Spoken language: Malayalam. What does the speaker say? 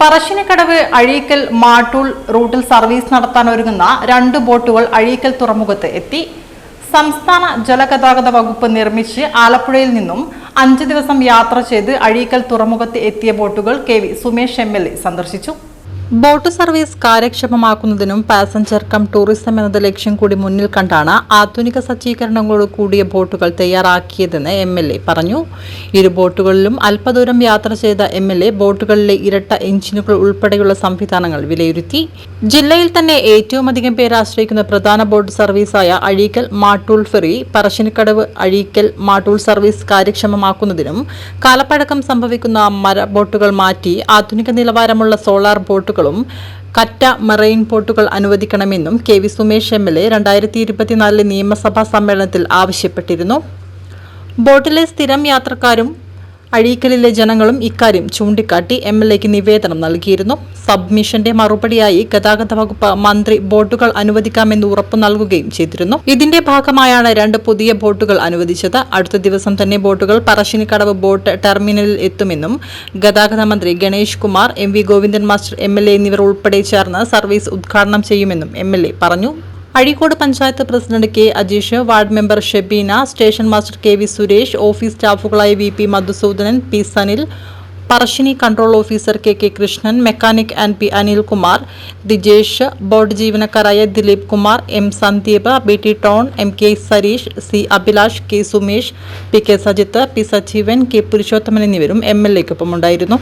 പറശ്ശിനിക്കടവ് അഴീക്കൽ മാട്ടൂൾ റൂട്ടിൽ സർവീസ് നടത്താൻ ഒരുങ്ങുന്ന രണ്ട് ബോട്ടുകൾ അഴീക്കൽ തുറമുഖത്ത് എത്തി. സംസ്ഥാന ജലഗതാഗത വകുപ്പ് നിർമ്മിച്ച് ആലപ്പുഴയിൽ നിന്നും അഞ്ച് ദിവസം യാത്ര ചെയ്ത് അഴീക്കൽ തുറമുഖത്ത് എത്തിയ ബോട്ടുകൾ കെ വി സുമേഷ് എം സന്ദർശിച്ചു. ബോട്ട് സർവീസ് കാര്യക്ഷമമാക്കുന്നതിനും പാസഞ്ചർ കം ടൂറിസം എന്നത് ലക്ഷ്യം കൂടി മുന്നിൽ കണ്ടാണ് ആധുനിക സജ്ജീകരണങ്ങളോട് കൂടിയ ബോട്ടുകൾ തയ്യാറാക്കിയതെന്ന് എം എൽ എ പറഞ്ഞു. ഇരു ബോട്ടുകളിലും അല്പദൂരം യാത്ര ചെയ്ത എം എൽ എ ബോട്ടുകളിലെ ഇരട്ട എഞ്ചിനുകൾ ഉൾപ്പെടെയുള്ള സംവിധാനങ്ങൾ വിലയിരുത്തി. ജില്ലയിൽ തന്നെ ഏറ്റവും അധികം പേർ ആശ്രയിക്കുന്ന പ്രധാന ബോട്ട് സർവീസായ അഴീക്കൽ മാട്ടൂൾ ഫെറി പറശ്ശിനിക്കടവ് അഴീക്കൽ മാട്ടൂൾ സർവീസ് കാര്യക്ഷമമാക്കുന്നതിനും കാലപ്പഴക്കം സംഭവിക്കുന്ന മര ബോട്ടുകൾ മാറ്റി ആധുനിക നിലവാരമുള്ള സോളാർ ബോട്ടുകളും കറ്റ മറൈൻ ബോട്ടുകൾ അനുവദിക്കണമെന്നും K V Sumesh M L A രണ്ടായിരത്തി ഇരുപത്തിനാലിലെ നിയമസഭാ സമ്മേളനത്തിൽ ആവശ്യപ്പെട്ടിരുന്നു. ബോട്ടിലെ സ്ഥിരം യാത്രക്കാരും അഴീക്കലിലെ ജനങ്ങളും ഇക്കാര്യം ചൂണ്ടിക്കാട്ടി എം എൽ എക്ക് നിവേദനം നൽകിയിരുന്നു. സബ്മിഷന്റെ മറുപടിയായി ഗതാഗത വകുപ്പ് മന്ത്രി ബോട്ടുകൾ അനുവദിക്കാമെന്ന് ഉറപ്പു നൽകുകയും ചെയ്തിരുന്നു. ഇതിന്റെ ഭാഗമായാണ് രണ്ട് പുതിയ ബോട്ടുകൾ അനുവദിച്ചത്. അടുത്ത ദിവസം തന്നെ ബോട്ടുകൾ പറശ്ശിനിക്കടവ് ബോട്ട് ടെർമിനലിൽ എത്തുമെന്നും ഗതാഗത മന്ത്രി Ganesh Kumar M V Govindan master M L A എന്നിവർ ഉൾപ്പെടെ ചേർന്ന് സർവീസ് ഉദ്ഘാടനം ചെയ്യുമെന്നും എം എൽ എ പറഞ്ഞു. Azhikode panchayat president K Ajeesh ward member Shebina station master K V Suresh office സ്റ്റാഫുകളായ V P Madhusoodanan P Sanil Parassini control officer K K Krishnan mechanic and P Anilkumar Dijesh board ജീവനക്കാരായ Dileep Kumar M Sandeep B T tone M K Sareesh C Abhilash K Sumesh P K Sajith P Sajeevan K Purushothaman എന്നിവരും എം എൽ എക്കൊപ്പം ഉണ്ടായിരുന്നു